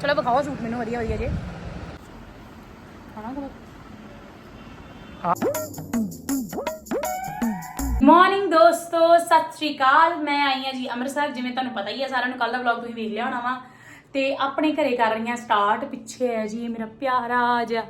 ਚਲੋ ਵਿਖਾਓ ਸੂਟ ਮੈਨੂੰ, ਵਧੀਆ ਵਧੀਆ ਜੇ। ਖਾਣਾ ਮਾਰਨਿੰਗ ਦੋਸਤੋ, ਸਤਿ ਸ਼੍ਰੀ ਅਕਾਲ। ਮੈਂ ਆਈ ਹਾਂ ਜੀ ਅੰਮ੍ਰਿਤਸਰ, ਜਿਵੇਂ ਤੁਹਾਨੂੰ ਪਤਾ ਹੀ ਹੈ, ਸਾਰਿਆਂ ਨੂੰ ਕੱਲ ਦਾ ਵਲੌਗ ਤੁਸੀਂ ਵੇਖ ਲਿਆ ਹੋਣਾ ਵਾ। ਤੇ ਆਪਣੇ ਘਰੇ ਕਰ ਰਹੀ ਹਾਂ ਸਟਾਰਟ ਪਿੱਛੇ ਹੈ ਜੀ ਮੇਰਾ ਪਿਆਰਾ ਜਿਹਾ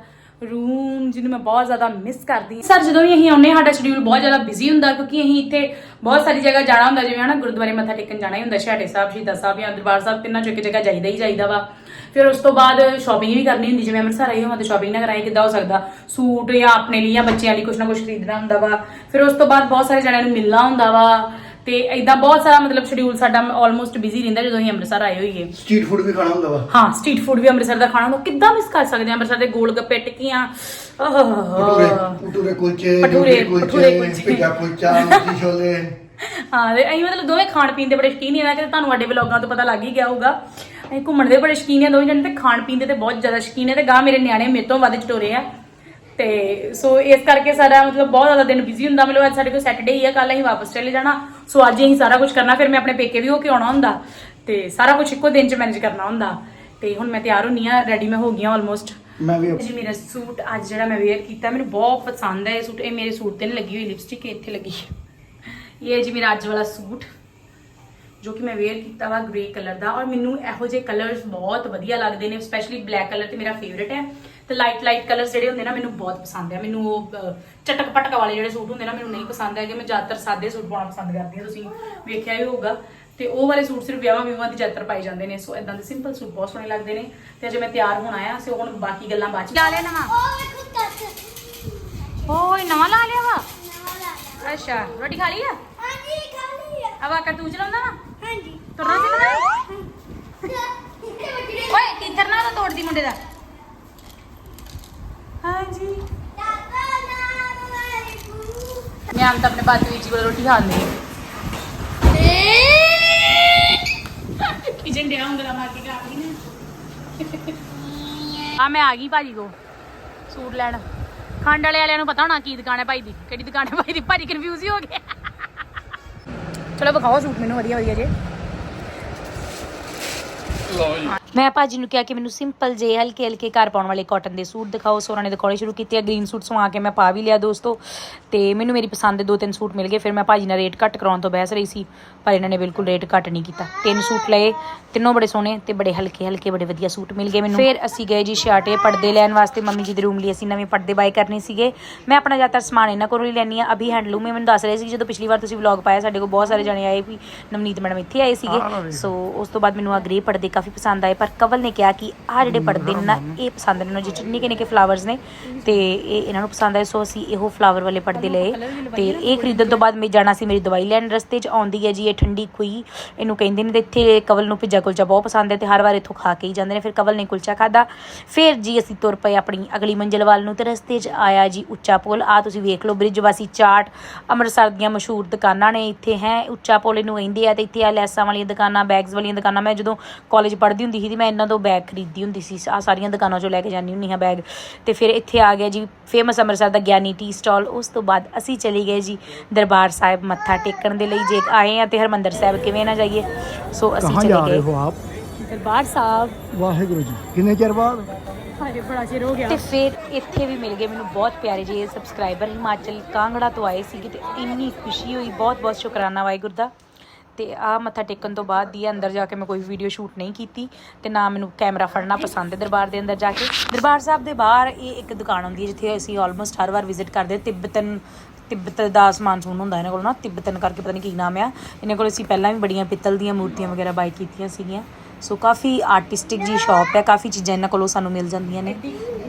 ਰੂਮ ਜਿਹਨੂੰ ਮੈਂ ਬਹੁਤ ਜ਼ਿਆਦਾ ਮਿਸ ਕਰਦੀ ਹਾਂ। ਸਰ ਜਦੋਂ ਵੀ ਅਸੀਂ ਆਉਂਦੇ ਸਾਡਾ ਸ਼ਡਿਊਲ ਬਹੁਤ ਜ਼ਿਆਦਾ ਬਿਜ਼ੀ ਹੁੰਦਾ, ਕਿਉਂਕਿ ਅਸੀਂ ਇੱਥੇ ਬਹੁਤ ਸਾਰੀ ਜਗ੍ਹਾ ਜਾਣਾ ਹੁੰਦਾ, ਜਿਵੇਂ ਹਨਾ, ਗੁਰਦੁਆਰੇ ਮੱਥਾ ਟੇਕਣ ਜਾਣਾ ਹੀ ਹੁੰਦਾ ਛਾਟੇ ਸਾਹਿਬ, ਸ਼ਹੀਦਾਂ ਸਾਹਿਬ ਜਾਂ ਦਰਬਾਰ ਸਾਹਿਬ, ਤਿੰਨਾਂ ਚੋਂ ਇੱਕ ਜਗ੍ਹਾ ਜਾਈਦਾ ਹੀ ਜਾਈਦਾ ਵਾ। ਫਿਰ ਉਸ ਤੋਂ ਬਾਅਦ ਸ਼ਾਪਿੰਗ ਵੀ ਕਰਨੀ ਹੁੰਦੀ, ਜਿਵੇਂ ਅੰਮ੍ਰਿਤਸਰ ਆਈ ਹਾਂ ਤੇ ਸ਼ਾਪਿੰਗ ਨਾ ਕਰਾਈ ਕਿੱਦਾਂ ਹੋ ਸਕਦਾ? ਸੂਟ ਜਾਂ ਆਪਣੇ ਲਈ ਜਾਂ ਬੱਚਿਆਂ ਲਈ ਕੁਝ ਨਾ ਕੁਝ ਖਰੀਦਣਾ ਹੁੰਦਾ ਵਾ। ਫਿਰ ਉਸ ਤੋਂ ਬਾਅਦ ਬਹੁਤ ਸਾਰੇ ਜਣਿਆਂ ਨੂੰ ਮਿਲਣਾ ਹੁੰਦਾ ਵਾ। ਤੇ ਇਦਾਂ ਬਹੁਤ ਸਾਰਾ ਮਤਲਬ ਸ਼ਡਿਊਲ ਸਾਡਾ ਆਲਮੋਸਟ ਬਿਜ਼ੀ ਰਹਿੰਦਾ ਜਦੋਂ ਅਸੀਂ ਅੰਮ੍ਰਿਤਸਰ ਆਏ ਹੋਈਏ। ਸਟਰੀਟ ਫੂਡ ਵੀ ਖਾਣਾ ਹੁੰਦਾ ਵਾ? ਹਾਂ ਸਟਰੀਟ ਫੂਡ ਵੀ ਅੰਮ੍ਰਿਤਸਰ ਦਾ ਖਾਣਾ ਨੂੰ ਕਿੱਦਾਂ ਮਿਸ ਕਰ ਸਕਦੇ ਹਾਂ ਅੰਮ੍ਰਿਤਸਰ ਦੇ ਗੋਲ ਗੱਪੇ ਟਿੱਕੀਆਂ ਭਟੂਰੇ ਕੁਲਚੇ ਭਟੂਰੇ, ਕੁਲਚੇ। ਪਿੱਜਾ ਕੁਲਚਾ। ਮੱਛੀ ਛੋਲੇ। ਹਾਂ ਤੇ ਅਸੀਂ ਮਤਲਬ ਦੋਵੇਂ ਖਾਣ ਪੀਣ ਦੇ ਬੜੇ ਸ਼ੌਕੀਨ ਹੀ ਆ ਕਿ ਤੁਹਾਨੂੰ ਸਾਡੇ ਵਲੌਗਾਂ ਤੋਂ ਪਤਾ ਲੱਗ ਹੀ ਗਿਆ ਹੋਊਗਾ। ਅਸੀਂ ਘੁੰਮਣ ਦੇ ਬੜੇ ਸ਼ੌਕੀਨ ਆ ਦੋਵੇਂ ਜਣੇ ਤੇ ਖਾਣ ਪੀਣ ਦੇ ਤੇ ਬਹੁਤ ਜ਼ਿਆਦਾ ਸ਼ੌਕੀਨ ਹੈ ਤੇ ਗਾਂ ਮੇਰੇ ਨਿਆਣੇ ਮੇਰੇ ਤੋਂ ਵੱਧ ਚਟੋਰੇ ਆ। ਤੇ ਸੋ ਇਸ ਕਰਕੇ ਸਾਡਾ ਮਤਲਬ ਬਹੁਤ ਜ਼ਿਆਦਾ ਦਿਨ ਬਿਜ਼ੀ ਹੁੰਦਾ। ਮਤਲਬ ਅੱਜ ਸਾਡੇ ਕੋਲ ਸੈਟਰਡੇ ਹੀ ਆ ਕੱਲ ਅਸੀਂ ਵਾਪਸ ਚਲੇ ਜਾਣਾ। ਸੋ ਅੱਜ ਅਸੀਂ ਸਾਰਾ ਕੁਝ ਕਰਨਾ ਫਿਰ ਮੈਂ ਆਪਣੇ ਪੇਕੇ ਵੀ ਹੋ ਕੇ ਆਉਣਾ ਹੁੰਦਾ ਤੇ ਸਾਰਾ ਕੁਝ ਇੱਕੋ ਦਿਨ ਚ ਮੈਨੇਜ ਕਰਨਾ ਹੁੰਦਾ। ਤੇ ਹੁਣ ਮੈਂ ਤਿਆਰ ਹੁੰਨੀ ਆ ਰੈਡੀ ਮੈਂ ਹੋ ਗਈ ਆ ਆਲਮੋਸਟ ਮੈਂ ਵੀ ਜੀ ਮੇਰਾ ਸੂਟ ਅੱਜ ਜਿਹੜਾ ਮੈਂ ਵੇਅਰ ਕੀਤਾ ਮੈਨੂੰ ਬਹੁਤ ਪਸੰਦ ਹੈ ਇਹ ਸੂਟ। ਇਹ ਮੇਰੇ ਸੂਟ ਤੇ ਨਹੀਂ ਲੱਗੀ ਹੋਈ ਲਿਪਸਟਿਕ ਇੱਥੇ ਲੱਗੀ। ਹੈ ਇਹ ਜੀ ਮੇਰਾ ਅੱਜ ਵਾਲਾ ਸੂਟ ਜੋ ਕਿ ਮੈਂ ਵੇਅਰ ਕੀਤਾ ਵਾ ਗ੍ਰੇ ਕਲਰ ਦਾ। ਔਰ ਮੈਨੂੰ ਇਹੋ ਜਿਹੇ ਕਲਰਸ ਬਹੁਤ ਵਧੀਆ ਲੱਗਦੇ ਨੇ ਸਪੈਸ਼ਲੀ ਬਲੈਕ ਕਲਰ ਤੇ ਮੇਰਾ ਫੇਵਰਿਟ ਹੈ। ਤੇ ਲਾਈਟ ਲਾਈਟ ਕਲਰਸ ਜਿਹੜੇ ਹੁੰਦੇ ਨਾ ਮੈਨੂੰ ਬਹੁਤ ਪਸੰਦ ਹੈ ਮੈਨੂੰ ਉਹ ਚਟਕ ਪਟਕ ਵਾਲੇ ਜਿਹੜੇ ਸੂਟ ਹੁੰਦੇ ਨਾ ਮੈਨੂੰ ਨਹੀਂ ਪਸੰਦ ਹੈਗੇ। ਮੈਂ ਜ਼ਿਆਦਾਤਰ ਸਾਦੇ ਸੂਟ ਪਾਉਣਾ ਪਸੰਦ ਕਰਦੀ ਹਾਂ। ਤੁਸੀਂ ਵੇਖਿਆ ਹੀ ਹੋਊਗਾ। ਤੇ ਉਹ ਵਾਲੇ ਸੂਟ ਸਿਰਫ ਵਿਆਹਾਂ ਵਿਆਹਾਂ ਦੀ ਜ਼ਿਆਦਾਤਰ ਪਾਏ ਜਾਂਦੇ ਨੇ। ਸੋ ਇਦਾਂ ਦੇ ਸਿੰਪਲ ਸੂਟ ਬਹੁਤ ਸੋਹਣੇ ਲੱਗਦੇ ਨੇ। ਤੇ ਅਜੇ ਮੈਂ ਤਿਆਰ ਹੋਣਾ ਆ ਸੋ ਹੁਣ ਬਾਕੀ ਗੱਲਾਂ ਬਾਅਦ ਚ ਲਾ ਲਿਆ ਨਵਾਂ। ਓਏ ਨਵਾਂ ਲਾ ਲਿਆ ਵਾ? ਅੱਛਾ ਰੋਟੀ ਖਾ ਲਈ ਆ? ਅਵਾ ਕਰ ਤੂੰ ਚਲਾਉਂਦਾ ਵਾ? ਤੁਰਨਾ ਸਿੱਖਦਾ ਓਏ ਟੀਚਰ ਨਾ ਤਾਂ ਤੋੜਦੀ ਮੁੰਡੇ ਦਾ। ਹਾਂਜੀ। ਮੈਂ ਆਮ ਤਾਂ ਆਪਣੇ ਬਾਜੂ ਵਿੱਚ ਕੋਲ ਰੋਟੀ ਖਾਂਦੀ ਕਿਚਨ ਡਿਆ ਉਂਗਲਾ ਮਾਰ ਕੇ ਖਾ ਲਈ ਨੇ। ਆ ਮੈਂ ਆ ਗਈ ਭਾਜੀ ਕੋ ਸੂਟ ਲੈਣ। ਖੰਡ ਵਾਲੇ ਵਾਲਿਆਂ ਨੂੰ ਪਤਾ ਹੋਣਾ ਕੀ ਦੁਕਾਨ ਹੈ ਭਾਈ ਦੀ ਕਿਹੜੀ ਦੁਕਾਨ ਹੈ ਭਾਈ ਦੀ ਭਾਜੀ ਕਨਫਿਊਜ਼ ਹੀ ਹੋ ਗਿਆ ਚਲੋ ਵਿਖਾਓ ਸੂਟ ਮੈਨੂੰ ਵਧੀਆ ਵਧੀਆ ਜੇ। ਮੈਂ ਭਾਜੀ ਨੂੰ ਕਿਹਾ ਕਿ ਮੈਨੂੰ ਸਿੰਪਲ ਜੇ ਹਲਕੇ ਹਲਕੇ ਘਰ ਪਾਉਣ ਵਾਲੇ ਕਾਟਨ ਦੇ ਸੂਟ ਦਿਖਾਓ। ਸੋ ਉਹਨਾਂ ਨੇ ਦਿਖਾਉਣੇ ਸ਼ੁਰੂ ਕੀਤੇ ਆ ਗ੍ਰੀਨ ਸੂਟ ਸਵਾ ਕੇ ਮੈਂ ਪਾ ਵੀ ਲਿਆ ਦੋਸਤੋ। ਤੇ ਮੈਨੂੰ ਮੇਰੀ ਪਸੰਦ ਦੇ ਦੋ ਤਿੰਨ ਸੂਟ ਮਿਲ ਗਏ ਫਿਰ ਮੈਂ ਭਾਜੀ ਨਾਲ ਰੇਟ ਘੱਟ ਕਰਾਉਣ ਤੋਂ ਬਹਿਸ ਰਹੀ ਸੀ ਪਰ ਇਹਨਾਂ ਨੇ ਬਿਲਕੁਲ ਰੇਟ ਘੱਟ ਨਹੀਂ ਕੀਤਾ। ਤਿੰਨ ਸੂਟ ਲਏ ਤਿੰਨੋਂ ਬੜੇ ਸੋਹਣੇ ਤੇ ਬੜੇ ਹਲਕੇ ਹਲਕੇ ਬੜੇ ਵਧੀਆ ਸੂਟ ਮਿਲ ਗਏ ਮੈਨੂੰ। ਫਿਰ ਅਸੀਂ ਗਏ ਜੀ ਸ਼ਾਟੇ ਪਰਦੇ ਲੈਣ ਵਾਸਤੇ ਮੰਮੀ ਜੀ ਦੇ ਰੂਮ ਲਈ ਅਸੀਂ ਨਵੇਂ ਪਰਦੇ ਬਾਈ ਕਰਨੇ ਸੀਗੇ। ਮੈਂ ਆਪਣਾ ਜ਼ਿਆਦਾਤਰ ਸਮਾਨ ਇਹਨਾਂ ਕੋਲੋਂ ਹੀ ਲੈਣੀ ਆ ਅਭੀ ਹੈਂਡਲੂਮ ਮੈਨੂੰ ਦੱਸ ਰਹੇ ਸੀ ਜਦੋਂ ਪਿਛਲੀ ਵਾਰ ਤੁਸੀਂ ਵਲੌਗ ਪਾਇਆ ਸਾਡੇ ਕੋਲ ਬਹੁਤ ਸਾਰੇ ਜਣੇ ਆਏ ਵੀ ਨਵਨੀਤ ਮੈਡਮ ਇੱਥੇ ਆਏ ਸੀਗੇ। ਸੋ ਉਸ ਤੋਂ ਬਾਅਦ ਮੈਨੂੰ ਆ ਗ੍ਰੇ ਪਰਦੇ ਕਾਫੀ ਪਸੰਦ ਆਏ ਪਰ ਕਵਲ ਨੇ ਕਿਹਾ ਕਿ ਆਹ ਜਿਹੜੇ ਪਰਦੇ ਨੇ ਨਾ, ਇਹ ਪਸੰਦ ਨੇ। ਜਿਹਦੇ ਚ ਨਿੱਕੇ ਨਿੱਕੇ ਫਲਾਵਰਸ ਨੇ ਤੇ ਇਹ ਇਹਨਾਂ ਨੂੰ ਪਸੰਦ ਆਏ, ਸੋ ਅਸੀਂ ਇਹੋ ਫਲਾਵਰ ਵਾਲੇ ਪਰਦੇ ਲਏ। ਤੇ ਇਹ ਖਰੀਦਣ ਤੋਂ ਬਾਅਦ ਮੈਂ ਜਾਣਾ ਸੀ ਮੇਰੀ ਦਵਾਈ ਲੈਣ। ਰਸਤੇ 'ਚ ਆਉਂਦੀ ਹੈ ਜੀ, ਇਹ ਠੰਡੀ ਖੂਈ ਇਹਨੂੰ ਕਹਿੰਦੇ ਨੇ ਤੇ ਇੱਥੇ ਕਵਲ ਨੂੰ ਭਿੱਜਾ ਕੁਲਚਾ ਬਹੁਤ ਪਸੰਦ ਹੈ ਤੇ ਹਰ ਵਾਰ ਇੱਥੋਂ ਖਾ ਕੇ ਹੀ ਜਾਂਦੇ ਨੇ। ਫਿਰ ਕਵਲ ਨੇ ਕੁਲਚਾ ਖਾਦਾ ਫਿਰ ਜੀ ਅਸੀਂ ਤੁਰ ਪਏ ਆਪਣੀ ਅਗਲੀ ਮੰਜ਼ਿਲ ਵੱਲ ਨੂੰ ਤੇ ਰਸਤੇ 'ਚ ਆਇਆ ਜੀ ਉੱਚਾ ਪੁਲ। ਆ ਤੁਸੀਂ ਵੇਖ ਲਓ, ਬ੍ਰਿਜ ਵਾਸੀ ਚਾਟ, ਅੰਮ੍ਰਿਤਸਰ ਦੀਆਂ ਮਸ਼ਹੂਰ ਦੁਕਾਨਾਂ ਨੇ ਇੱਥੇ, ਹੈ। ਉੱਚਾ ਪੁਲ ਇਹਨੂੰ ਕਹਿੰਦੇ ਆ ਤੇ ਇੱਥੇ ਆ ਲੈਸਾਂ ਵਾਲੀਆਂ ਦੁਕਾਨਾਂ, ਬੈਗਸ ਵਾਲੀਆਂ ਦੁਕਾਨਾਂ। ਮੈਂ ਜਦੋਂ ਕਾਲਜ ਪੜ੍ਹਦੀ ਹੁੰਦੀ ਸੀ ਮੈਂ ਇਹਨਾਂ ਤੋਂ ਬੈਗ ਖਰੀਦਦੀ ਹੁੰਦੀ ਸੀ ਆ ਸਾਰੀਆਂ ਦੁਕਾਨਾਂ 'ਚੋਂ ਲੈ ਕੇ ਜਾਂਦੀ ਹੁੰਦੀ ਹਾਂ ਬੈਗ ਤੇ ਫਿਰ ਇੱਥੇ ਆ ਗਿਆ ਜੀ ਫੇਮਸ ਅੰਮ੍ਰਿਤਸਰ ਦਾ ਗਿਆਨੀ ਟੀ ਸਟਾਲ ਉਸ ਤੋਂ ਬਾਅਦ ਅਸੀਂ ਚਲੇ ਗਏ ਜੀ ਦਰਬਾਰ ਸਾਹਿਬ ਮੱਥਾ ਟੇਕਣ ਦੇ ਲਈ। ਜੇ ਆਏ ਆ ਤੇ ਹਰਮੰਦਰ ਸਾਹਿਬ ਕਿਵੇਂ ਨਾ ਜਾਈਏ ਸੋ ਅਸੀਂ ਕਹਾਂ ਚਲੇ ਜਾ ਰਹੇ ਗਏ। ਹੋ ਆਪ? ਦਰਬਾਰ ਸਾਹਿਬ। ਵਾਹਿਗੁਰੂ ਜੀ ਕਿੰਨੇ ਚਿਰ ਬਾਅਦ? ਹਾਏ ਬੜਾ ਚਿਰ ਹੋ ਗਿਆ। ਤੇ ਫਿਰ ਇੱਥੇ ਵੀ ਮਿਲ ਗਏ ਮੈਨੂੰ ਬਹੁਤ ਪਿਆਰੇ ਜਿਹੇ ਸਬਸਕ੍ਰਾਈਬਰ ਹਿਮਾਚਲ ਕਾਂਗੜਾ ਤੋਂ ਆਏ ਸੀਗੇ ਤੇ ਇੰਨੀ ਖੁਸ਼ੀ ਹੋਈ ਬਹੁਤ ਬਹੁਤ ਸ਼ੁਕਰਾਨਾ ਵਾਹਿਗੁਰੂ ਦਾ। ਤੇ ਆ ਮੱਥਾ ਟੇਕਣ ਤੋਂ ਬਾਅਦ ਦੀ ਅੰਦਰ ਜਾ ਕੇ ਮੈਂ ਕੋਈ ਵੀਡੀਓ ਸ਼ੂਟ ਨਹੀਂ ਕੀਤੀ ਤੇ ਨਾ ਮੈਨੂੰ ਕੈਮਰਾ ਫੜਨਾ ਪਸੰਦ ਹੈ ਦਰਬਾਰ ਦੇ ਅੰਦਰ ਜਾ ਕੇ। ਦਰਬਾਰ ਸਾਹਿਬ ਦੇ ਬਾਹਰ ਇਹ ਇੱਕ ਦੁਕਾਨ ਹੁੰਦੀ ਹੈ ਜਿੱਥੇ ਅਸੀਂ ਆਲਮੋਸਟ ਹਰ ਵਾਰ ਵਿਜ਼ਿਟ ਕਰਦੇ ਤਿੱਬਤਨ, ਤਿੱਬਤ ਦਾ ਸਮਾਨ ਸਮੂਨ ਹੁੰਦਾ ਇਹਨਾਂ ਕੋਲ ਨਾ, ਤਿੱਬਤਨ ਕਰਕੇ ਪਤਾ ਨਹੀਂ ਕੀ ਨਾਮ ਆ। ਇਹਨਾਂ ਕੋਲ ਅਸੀਂ ਪਹਿਲਾਂ ਵੀ ਬੜੀਆਂ ਪਿੱਤਲ ਦੀਆਂ ਮੂਰਤੀਆਂ ਵਗੈਰਾ ਬਾਈ ਕੀਤੀਆਂ ਸੀਗੀਆਂ। ਸੋ ਕਾਫੀ ਆਰਟਿਸਟਿਕ ਜੀ ਸ਼ਾਪ ਹੈ ਕਾਫੀ ਚੀਜ਼ਾਂ ਇਹਨਾਂ ਕੋਲੋਂ ਸਾਨੂੰ ਮਿਲ ਜਾਂਦੀਆਂ ਨੇ।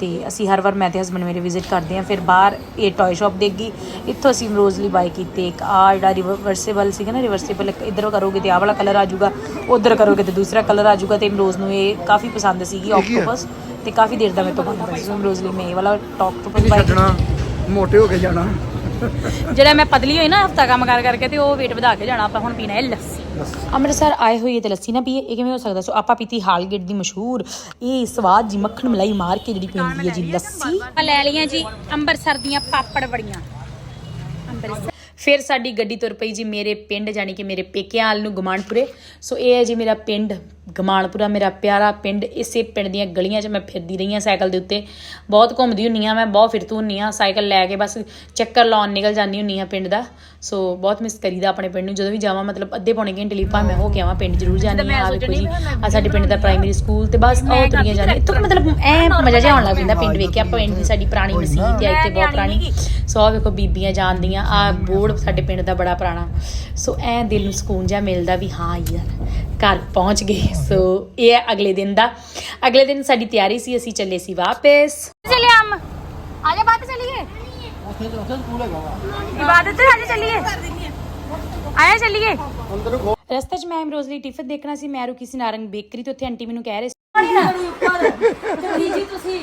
ਤੇ ਅਸੀਂ ਹਰ ਵਾਰ ਮੈਂ ਤੇ ਹਸਬੰਡ ਮੇਰੇ ਵਿਜ਼ਿਟ ਕਰਦੇ ਹਾਂ ਫਿਰ ਬਾਹਰ ਇਹ ਟੌਏ ਸ਼ਾਪ ਦੇਗੀ ਇੱਥੋਂ ਅਸੀਂ ਰੋਜ਼ਲੀ ਬਾਈ ਕੀਤੇ। ਇੱਕ ਆ ਜਿਹੜਾ ਰਿਵਰਸੇਬਲ ਸੀਗਾ ਨਾ ਰਿਵਰਸੇਬਲ ਇਧਰ ਕਰੋਗੇ ਤੇ ਆਹ ਵਾਲਾ ਕਲਰ ਆ ਜਾਊਗਾ ਉਧਰ ਕਰੋਗੇ ਤੇ ਦੂਸਰਾ ਕਲਰ ਆ ਜਾਊਗਾ। ਤੇ ਇਮਰੋਜ਼ ਨੂੰ ਇਹ ਕਾਫੀ ਪਸੰਦ ਸੀਗੀ ਆਕਟੋਪਸ ਤੇ ਕਾਫੀ ਦੇਰ ਦਾ ਮੇਰੇ ਤੋਂ ਬੰਦ ਸੀ। ਮੈਂ ਇਹ ਵਾਲਾ ਆਕਟੋਪਸ ਬਾਈ ਛੱਡਣਾ ਮੋਟੇ ਹੋ ਕੇ ਜਾਣਾ। ਜਿਹੜਾ ਮੈਂ ਪਤਲੀ ਹੋਈ ਨਾ ਹਫਤਾ ਕੰਮ ਕਰ ਕਰਕੇ ਤੇ ਉਹ weight ਵਧਾ ਕੇ ਜਾਣਾ ਆਪਾਂ ਹੁਣ ਪੀਣਾ ਹੈ ਲੱਸੀ। ਅੰਮ੍ਰਿਤਸਰ ਆਏ ਹੋਈਏ ਤੇ ਲੱਸੀ ਨਾ ਪੀਏ ਇਹ ਕਿਵੇਂ ਹੋ ਸਕਦਾ? ਸੋ ਆਪਾਂ ਪੀਤੀ ਹਾਲਗੇਟ ਦੀ ਮਸ਼ਹੂਰ ਇਹ ਸਵਾਦ ਜੀ ਮੱਖਣ ਮਲਾਈ ਮਾਰ ਕੇ ਜਿਹੜੀ ਪੀਂਦੀ ਹੈ ਜੀ ਲੱਸੀ। ਲੈ ਲਈਆਂ ਜੀ ਅੰਮ੍ਰਿਤਸਰ ਦੀਆਂ ਪਾਪੜ ਬੜੀਆਂ ਅੰਮ੍ਰਿਤਸਰ। ਫਿਰ ਸਾਡੀ ਗੱਡੀ ਤੁਰ ਪਈ ਜੀ ਮੇਰੇ ਪਿੰਡ ਜਾਨੀ ਕਿ ਮੇਰੇ ਪੇਕਿਆਂ ਵਾਲ ਨੂੰ ਗੁਮਾਨਪੁਰੇ ਸੋ ਇਹ ਹੈ ਜੀ ਮੇਰਾ ਪਿੰਡ ਗਮਾਨਪੁਰਾ ਮੇਰਾ ਪਿਆਰਾ ਪਿੰਡ ਇਸੇ ਪਿੰਡ ਦੀਆਂ ਗਲੀਆਂ 'ਚ ਮੈਂ ਫਿਰਦੀ ਰਹੀ ਹਾਂ ਸਾਈਕਲ ਦੇ ਉੱਤੇ। ਬਹੁਤ ਘੁੰਮਦੀ ਹੁੰਨੀ ਆ ਮੈਂ ਬਹੁਤ ਫਿਰਤੂ ਹੁੰਨੀ ਆ ਸਾਈਕਲ ਲੈ ਕੇ ਬਸ ਚੱਕਰ ਲਾਉਣ ਨਿਕਲ ਜਾਂਦੀ ਹੁੰਨੀ ਆ ਪਿੰਡ ਦਾ। ਸੋ ਬਹੁਤ ਮਿਸ ਕਰੀਦਾ ਆਪਣੇ ਪਿੰਡ ਨੂੰ। ਜਦੋਂ ਵੀ ਜਾਵਾਂ ਮਤਲਬ ਅੱਧੇ ਪੌਣੇ ਘੰਟੇ ਲਈ ਭਾਵੇਂ ਹੋ ਕੇ ਆਵਾਂ ਪਿੰਡ ਜ਼ਰੂਰ ਜਾਂਦੀ ਆ ਆ ਵੇਖੋ ਜੀ ਆ ਸਾਡੇ ਪਿੰਡ ਦਾ ਪ੍ਰਾਇਮਰੀ ਸਕੂਲ ਤੇ ਬਸ ਉਹ ਤੁਰੀਆਂ ਜਾਂਦੀਆਂ। ਇੱਥੋਂ ਮਤਲਬ ਐ ਮਜ਼ਾ ਜਿਹਾ ਆਉਣ ਲੱਗ ਜਾਂਦਾ ਪਿੰਡ ਵੇਖ ਕੇ ਆਪਾਂ ਪਿੰਡ ਦੀ ਸਾਡੀ ਪੁਰਾਣੀ ਮਸਜਿਦ ਹੈ ਇੱਥੇ ਬਹੁਤ ਪੁਰਾਣੀ। ਸੋ ਆ ਵੇਖੋ ਬੀਬੀਆਂ ਜਾਂਦੀਆਂ ਆ ਬੋਰਡ ਸਾਡੇ ਪਿੰਡ ਦਾ ਬੜਾ ਪੁਰਾਣਾ। ਸੋ ਐ ਦਿਲ ਨੂੰ ਸਕੂਨ ਜਿਹਾ ਮਿਲਦਾ ਵੀ ਹਾਂ ਯਾਰ ਘਰ ਪਹੁੰਚ ਗਏ। ਸੋ ਇਹ ਹੈ ਅਗਲੇ ਦਿਨ ਦਾ। ਅਗਲੇ ਦਿਨ ਸਾਡੀ ਤਿਆਰੀ ਸੀ ਅਸੀਂ ਚੱਲੇ ਸੀ ਵਾਪਸ। ਚਲੇ ਆਮ। ਆ ਬਾਤ ਚਲੀਏ। ਇਬਾਦਤ ਤੇ ਅੱਜ ਚੱਲੀਏ। ਆਇਆ ਚੱਲੀਏ। ਰਸਤੇ 'ਚ ਮੈਂ ਰੋਜ਼ਲੀ ਟਿਫਨ ਦੇਖਣਾ ਸੀ। ਮੈਂ ਰੁਕੀ ਸੀ ਨਾਰੰਗ ਬੇਕਰੀ ਤੇ ਉੱਥੇ ਆਂਟੀ ਮੈਨੂੰ ਕਹਿ ਰਹੇ ਸੀ। ਜੀ ਤੁਸੀਂ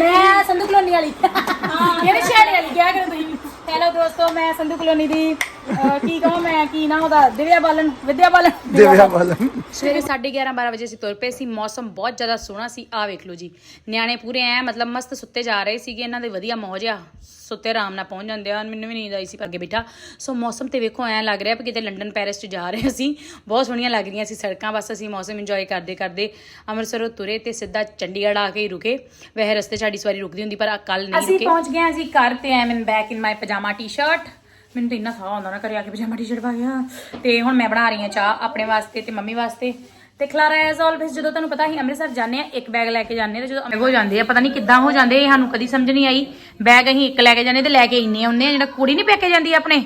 ਮੈਂ ਸੰਧੂ ਕਲੋਨੀ ਵਾਲੀ। ਹਾਂ ਸ਼ਹਿਰ ਵਾਲੀ? ਕਿਹਾ ਕਰੋ ਤੁਸੀਂ? ਹੈਲੋ ਦੋਸਤੋ ਮੈਂ ਸੰਧੂ ਕਲੋਨੀ ਦੀ ਅਹ, ਕੀ ਕਹਾਂ ਮੈਂ ਕੀ ਨਾਮ ਉਹਦਾ ਦਿਵਿਆ ਬਾਲਨ ਵਿਦਿਆ ਬਾਲਨ ਦੇਵਿਆ ਬਾਲਨ ਸਵੇਰੇ 11:30 12 ਵਜੇ ਅਸੀਂ ਤੁਰ ਪਏ ਸੀ ਮੌਸਮ ਬਹੁਤ ਜ਼ਿਆਦਾ ਸੋਹਣਾ ਸੀ। ਆ ਵੇਖ ਲਓ ਜੀ ਨਿਆਣੇ ਪੂਰੇ ਐ ਮਤਲਬ ਮਸਤ ਸੁੱਤੇ ਜਾ ਰਹੇ ਸੀਗੇ ਇਹਨਾਂ ਦੇ ਵਧੀਆ ਮੌਜ ਆ ਸੁੱਤੇ ਆਰਾਮ ਨਾਲ ਪਹੁੰਚ ਜਾਂਦੇ ਆ ਮੈਨੂੰ ਵੀ ਨੀਂਦ ਆਈ ਸੀ ਅੱਗੇ ਬੈਠਾ। ਸੋ ਮੌਸਮ ਤੇ ਵੇਖੋ ਐ ਲੱਗ ਰਿਹਾ ਵੀ ਕਿਤੇ ਲੰਡਨ ਪੈਰਿਸ ਚ ਜਾ ਰਹੇ ਅਸੀਂ। ਬਹੁਤ ਸੋਹਣੀਆਂ ਲੱਗ ਰਹੀਆਂ ਸੀ ਸੜਕਾਂ ਬਸ ਅਸੀਂ ਮੌਸਮ ਇੰਜੋਏ ਕਰਦੇ ਕਰਦੇ ਅੰਮ੍ਰਿਤਸਰੋਂ ਤੁਰੇ ਤੇ ਸਿੱਧਾ ਚੰਡੀਗੜ੍ਹ ਆ ਕੇ ਹੀ ਰੁਕੇ। ਵੈਸੇ ਰਸਤੇ 'ਚ ਸਾਡੀ ਸਵਾਰੀ ਰੁਕਦੀ ਹੁੰਦੀ ਪਰ ਕੱਲ ਨਹੀਂ ਅਸੀਂ ਰੁਕੇ। ਪਹੁੰਚ ਗਏ ਹਾਂ ਅਸੀਂ ਘਰ ਤੇ ਆਮ ਇਨ ਬੈਕ ਇਨ ਮਾਈ ਪਜਾਮਾ ਟੀ-ਸ਼ਰਟ ਮੈਨੂੰ ਤਾਂ ਇੰਨਾ ਸਾਹ ਆਉਂਦਾ ਨਾ ਘਰੇ ਆ ਕੇ ਪਜਾਮਾ ਟੀ-ਸ਼ਰਟ ਪਾ ਗਿਆ ਤੇ ਹੁਣ ਮੈਂ ਬਣਾ ਰਹੀ ਹਾਂ ਚਾਹ ਆਪਣੇ ਵਾਸਤੇ ਤੇ ਮੰਮੀ ਵਾਸਤੇ। ਤੇ ਖਲਾਰਾ ਐਜ਼ ਆਲਵੇਸ ਜਦੋਂ ਤੁਹਾਨੂੰ ਪਤਾ ਹੀ ਅੰਮ੍ਰਿਤਸਰ ਜਾਂਦੇ ਆ ਇੱਕ ਬੈਗ ਲੈ ਕੇ ਜਾਂਦੇ ਤੇ ਜਦੋਂ ਅਮੇ ਹੋ ਜਾਂਦੇ ਆ, ਪਤਾ ਨਹੀਂ ਕਿੱਦਾਂ ਹੋ ਜਾਂਦੇ, ਇਹ ਸਾਨੂੰ ਕਦੀ ਸਮਝ ਨਹੀਂ ਆਈ। ਬੈਗ ਅਸੀਂ ਇੱਕ ਲੈ ਕੇ ਜਾਂਦੇ ਤੇ ਲੈ ਕੇ ਇੰਨੇ ਆਉਂਦੇ ਆ, ਜਿਹੜਾ ਕੁੜੀ ਨਹੀਂ ਪੈ ਕੇ ਜਾਂਦੀ ਆਪਣੇ।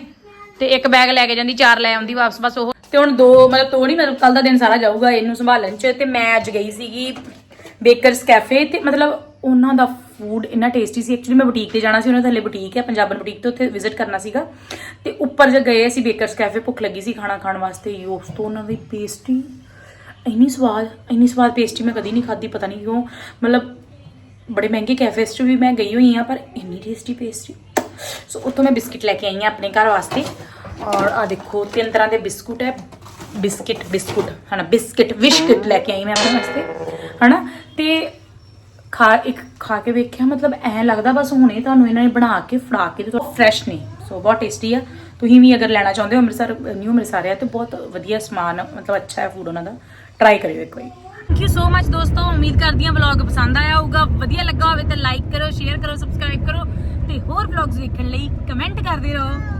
ਤੇ ਇੱਕ ਬੈਗ ਲੈ ਕੇ ਜਾਂਦੀ, ਚਾਰ ਲੈ ਆਉਂਦੀ ਵਾਪਸ, ਬਸ ਉਹ। ਤੇ ਹੁਣ ਦੋ, ਮਤਲਬ ਦੋ ਨਹੀਂ ਮਤਲਬ ਕੱਲ ਦਾ ਦਿਨ ਸਾਰਾ ਜਾਊਗਾ ਇਹਨੂੰ ਸੰਭਾਲਣ ਚ। ਤੇ ਮੈਂ ਅੱਜ ਗਈ ਸੀਗੀ ਬੇਕਰਸ ਕੈਫੇ ਤੇ, ਮਤਲਬ ਉਹਨਾਂ ਦਾ ਫੂਡ ਇੰਨਾ ਟੇਸਟੀ ਸੀ। ਐਕਚੁਅਲੀ ਮੈਂ ਬੁਟੀਕ ਤੇ ਜਾਣਾ ਸੀ, ਉਹਨਾਂ ਦੇ ਥੱਲੇ ਬੁਟੀਕ ਹੈ, ਪੰਜਾਬਨ ਬੁਟੀਕ ਤੇ ਉੱਥੇ ਵਿਜ਼ਿਟ ਕਰਨਾ ਸੀਗਾ। ਤੇ ਉੱਪਰ ਜੇ ਗਏ ਅਸੀਂ ਬੇਕਰਸ ਕੈਫੇ ਭੁੱਖ ਲੱਗੀ ਸੀ ਖਾਣਾ ਖਾਣ ਵਾਸਤੇ। ਉਸ ਤੋਂ ਉਹਨਾਂ ਦੀ ਪੇਸਟਰੀ ਇੰਨੀ ਸਵਾਦ ਇੰਨੀ ਸਵਾਦ ਪੇਸਟਰੀ ਮੈਂ ਕਦੀ ਨਹੀਂ ਖਾਧੀ, ਪਤਾ ਨਹੀਂ ਕਿਉਂ। ਮਤਲਬ ਬੜੇ ਮਹਿੰਗੇ ਕੈਫੇਸ 'ਚ ਵੀ ਮੈਂ ਗਈ ਹੋਈ ਹਾਂ, ਪਰ ਇੰਨੀ ਟੇਸਟੀ ਪੇਸਟਰੀ ਸੋ ਉੱਥੋਂ ਮੈਂ ਬਿਸਕਿਟ ਲੈ ਕੇ ਆਈ ਹਾਂ ਆਪਣੇ ਘਰ ਵਾਸਤੇ। ਔਰ ਆ ਦੇਖੋ, ਤਿੰਨ ਤਰ੍ਹਾਂ ਦੇ ਬਿਸਕੁਟ ਹੈ। ਬਿਸਕਿਟ, ਬਿਸਕੁਟ, ਹਨਾ, ਬਿਸਕਿਟ, ਵਿਸ਼ਕਿਟ ਲੈ ਕੇ ਆਈ ਮੈਂ ਆਪਣੇ ਵਾਸਤੇ, ਹਨਾ। ਤੇ ਖਾ ਇੱਕ ਖਾ ਕੇ ਵੇਖਿਆ, ਮਤਲਬ ਐ ਲੱਗਦਾ ਬਸ ਹੁਣੇ ਤੁਹਾਨੂੰ ਇਹਨਾਂ ਨੇ ਬਣਾ ਕੇ ਫੜਾ ਕੇ ਤੇ ਫਰੈਸ਼ ਨੇ, ਸੋ ਬਹੁਤ ਟੇਸਟੀ ਆ। ਤੁਸੀਂ ਵੀ ਅਗਰ ਲੈਣਾ ਚਾਹੁੰਦੇ ਹੋ ਅੰਮ੍ਰਿਤਸਰ, ਨਿਊ ਅੰਮ੍ਰਿਤਸਰ ਆ, ਤੇ ਬਹੁਤ ਵਧੀਆ ਸਮਾਨ ਮਤਲਬ ਅੱਛਾ ਹੈ ਫੂਡ ਉਹਨਾਂ ਦਾ। ਟਰਾਈ ਕਰਿਓ ਇੱਕ ਵਾਰੀ। ਥੈਂਕ ਯੂ ਸੋ ਮਚ ਦੋਸਤੋ, ਉਮੀਦ ਕਰਦੀ ਹਾਂ ਵਲੌਗ ਪਸੰਦ ਆਇਆ ਹੋਊਗਾ। ਵਧੀਆ ਲੱਗਾ ਹੋਵੇ ਤਾਂ ਲਾਈਕ ਕਰੋ ਸ਼ੇਅਰ ਕਰੋ ਸਬਸਕ੍ਰਾਈਬ ਕਰੋ, ਤੇ ਹੋਰ ਵਲੌਗਸ ਵੇਖਣ ਲਈ ਕਮੈਂਟ ਕਰਦੇ ਰਹੋ।